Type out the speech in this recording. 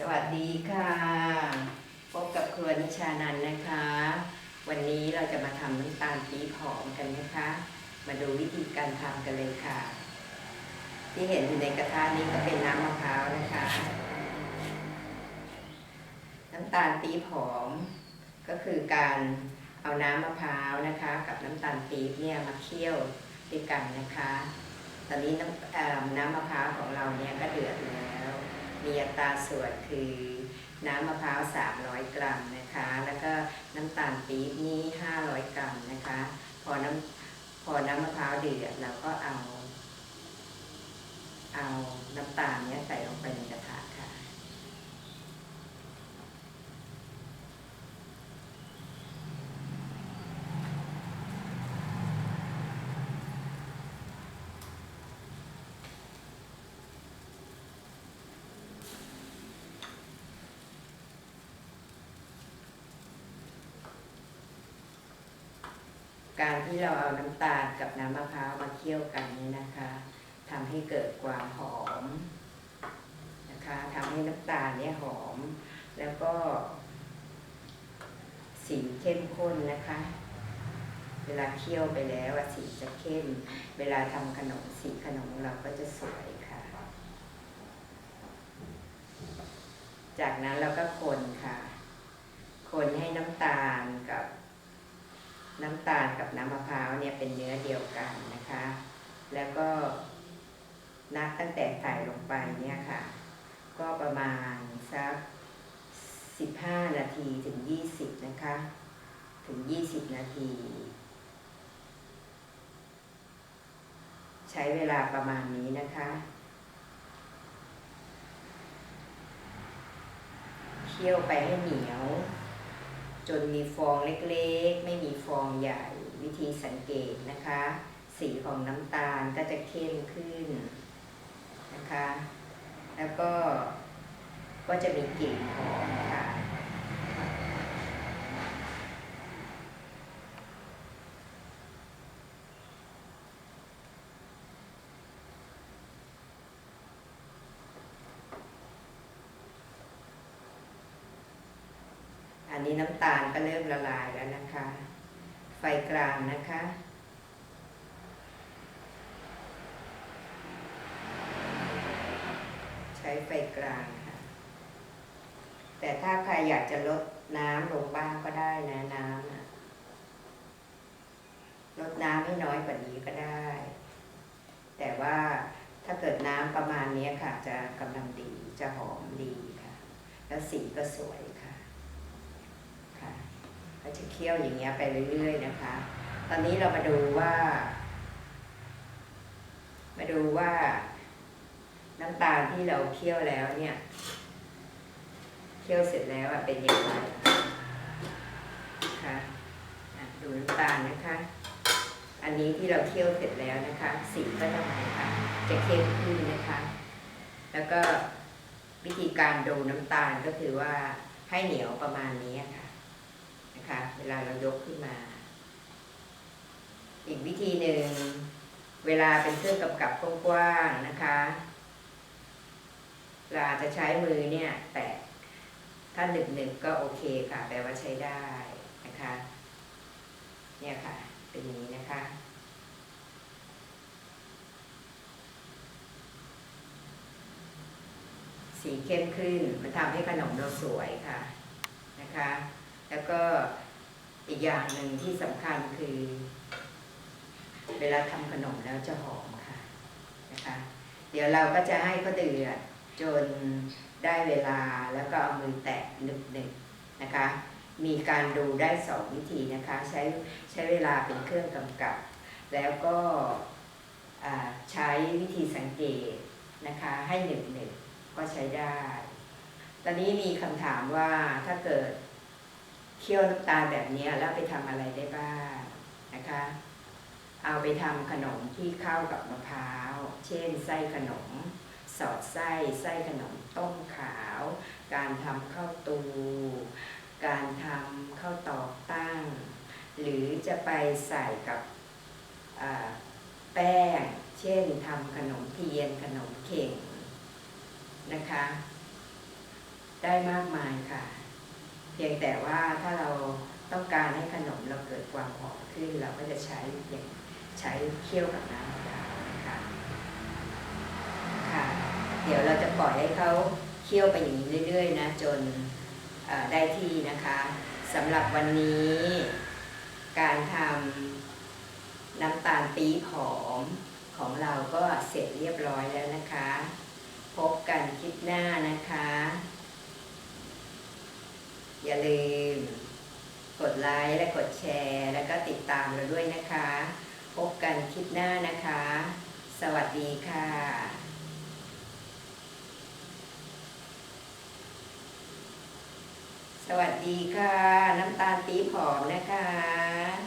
สวัสดีค่ะ พบกับครัวนิชานันนะคะ วันนี้เราจะมาทำน้ำตาลปี๊บหอมกันนะคะ มาดูวิธีการทำกันเลยค่ะ ที่เห็นอยู่ในกระทะนี้ก็เป็นน้ำมะพร้าวนะคะ น้ำตาลปี๊บหอม ก็คือการเอาน้ำมะพร้าวนะคะ กับน้ำตาลปี๊บเนี่ยมาเคี่ยวด้วยกันนะคะ ตอนนี้น้ำน้ำมะพร้าวของเราเนี่ยก็เดือดแล้ว มีอัตราส่วนคือน้ำมะพร้าว 300 กรัมนะคะ แล้วก็น้ำตาลปี๊บนี่500 กรัมนะคะ พอน้ำพอน้ำมะพร้าวเดือดเราก็เอา เอาน้ำตาลเนี้ยใส่ลงไปในกระทะค่ะ การที่เราเอาน้ำตาลกับน้ำมะพร้าวมาเคี่ยวกันนี่นะคะทำให้เกิดความหอมนะคะทำให้น้ำตาลเนี่ยหอม แล้วก็ สีเข้มข้นนะคะ เวลาเคี่ยวไปแล้วสีจะเข้ม เวลาทำขนมสีขนมเราก็จะสวยค่ะ จากนั้นเราก็คนค่ะ คนให้น้ำตาล น้ำตาลกับน้ำมะพร้าวเนี่ยเป็นเนื้อเดียวกันนะคะ แล้วก็นับตั้งแต่ใส่ลงไปเนี่ยค่ะ ก็ประมาณสัก 15 นาทีถึง 20 นะคะ ถึง 20 นาที ใช้เวลาประมาณนี้นะคะเคี่ยวไปให้เหนียว จนมีฟองเล็กๆ ไม่มีฟองใหญ่วิธีสังเกตนะคะ สีของน้ำตาลก็จะเข้มขึ้นนะคะ แล้วก็ก็จะมีกลิ่นหอมค่ะ อันนี้น้ำตาลก็เริ่มละลายแล้วนะคะ ไฟกลางนะคะ ใช้ไฟกลางค่ะ แต่ถ้าใครอยากจะลดน้ำลงบ้างก็ได้นะน้ำนะลดน้ำให้น้อยกว่านี้ก็ได้ แต่ว่าถ้าเกิดน้ำประมาณนี้ค่ะ จะกำลังดีจะหอมดีค่ะ แล้วสีก็สวย ก็จะเคี่ยวอย่างเงี้ยไปเรื่อยๆนะคะ ตอนนี้เรามาดูว่า มาดูว่าน้ำตาลที่เราเคี่ยวแล้วเนี่ย เคี่ยวเสร็จแล้วอะเป็นอย่างไรค่ะอะดูน้ำตาลนะคะ อันนี้ที่เราเคี่ยวเสร็จแล้วนะคะ สีก็จะมาค่ะจะเข้มขึ้นนะคะ แล้วก็วิธีการดูน้ำตาลก็คือว่าให้เหนียวประมาณนี้ค่ะ นะคะ เวลาเรายกขึ้นมา อีกวิธีหนึ่ง เวลาเป็นเครื่องกำกับกว้างๆนะคะเราอาจจะใช้มือเนี่ย แตะถ้าหนึบหนึบก็โอเคค่ะ แปลว่าใช้ได้นะคะ เนี่ยค่ะ เป็นอย่างนี้นะคะสีเข้มขึ้นมันทำให้ขนมเราสวยค่ะนะคะ แล้วก็อีกอย่างหนึ่งที่สำคัญคือ เวลาทำขนมแล้วจะหอมค่ะนะคะ เดี๋ยวเราก็จะให้เขาเดือดจนได้เวลาแล้วก็เอามือแตะหนึบๆนะคะ มีการดูได้สองวิธีนะคะ ใช้ใช้เวลาเป็นเครื่องกำกับ แล้วก็ใช้วิธีสังเกตนะคะ ให้หนึบหนึบก็ใช้ได้ ตอนนี้มีคำถามว่าถ้าเกิด เคี่ยวน้ำตาลแบบนี้แล้วไปทำอะไรได้บ้างนะคะ เอาไปทำขนมที่เข้ากับมะพร้าว เช่น ไส้ขนม สอดไส้ไส้ขนมต้มขาว การทำข้าวตู การทำข้าวตอกตั้ง หรือจะไปใส่กับแป้ง เช่นทำขนมเทียนขนมเข่งนะคะ ได้มากมายค่ะ เพียงแต่ว่าถ้าเราต้องการให้ขนมเราเกิดความหอมขึ้น เราก็จะใช้อย่างใช้เคี่ยวกับน้ำมะพร้าวนะคะค่ะเดี๋ยวเราจะปล่อยให้เขาเคี่ยวไปอย่างนี้เรื่อย ๆ นะ จนได้ที่นะคะสำหรับวันนี้ การทำน้ำตาลปี๊บหอมของเราก็เสร็จเรียบร้อยแล้วนะคะ พบกันคลิปหน้านะคะ อย่าลืม กดไลค์และกดแชร์ แล้วก็ติดตามเราด้วยนะคะ พบกันคลิปหน้านะคะ สวัสดีค่ะสวัสดีค่ะ น้ำตาลปีผอมนะคะ